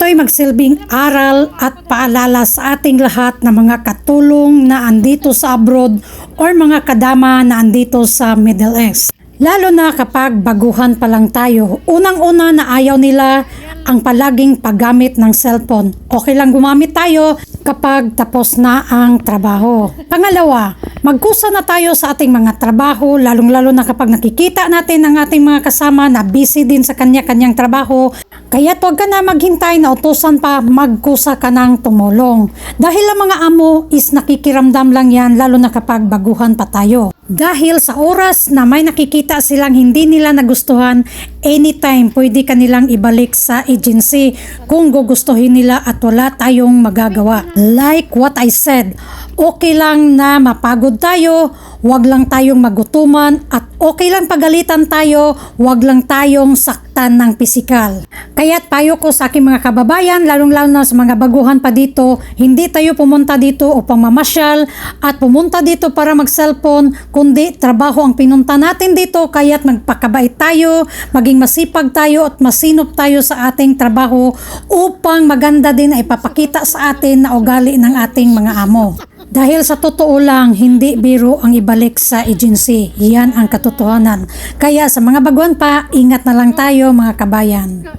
Ito'y magsilbing aral at paalala sa ating lahat na mga katulong na andito sa abroad or mga kadama na andito sa Middle East. Lalo na kapag baguhan pa lang tayo. Unang-una na ayaw nila ang palaging paggamit ng cellphone. Okay lang gumamit tayo kapag tapos na ang trabaho. Pangalawa, magkusa na tayo sa ating mga trabaho, lalong-lalo na kapag nakikita natin ang ating mga kasama na busy din sa kanya-kanyang trabaho. Kaya huwag ka na maghintay na utusan pa, magkusa ka ng tumulong. Dahil ang mga amo is nakikiramdam lang yan, lalo na kapag baguhan pa tayo. Dahil sa oras na may nakikita silang hindi nila nagustuhan, anytime pwede kanilang ibalik sa agency kung gugustuhin nila at wala tayong magagawa. Like what I said, okay lang na mapagod tayo, wag lang tayong magutuman at okay lang pagalitan tayo, wag lang tayong saktan ng pisikal. Kaya't payo ko sa aking mga kababayan, lalong-lalo na sa mga baguhan pa dito, hindi tayo pumunta dito upang mamasyal at pumunta dito para mag-cellphone, kundi trabaho ang pinunta natin dito, kaya't magpakabait tayo, maging masipag tayo at masinop tayo sa ating trabaho upang maganda din ay papakita sa atin na ugali ng ating mga amo. Dahil sa totoo lang, hindi biro ang ibalik sa agency. Yan ang katotohanan. Kaya sa mga baguhan pa, ingat na lang tayo mga kabayan.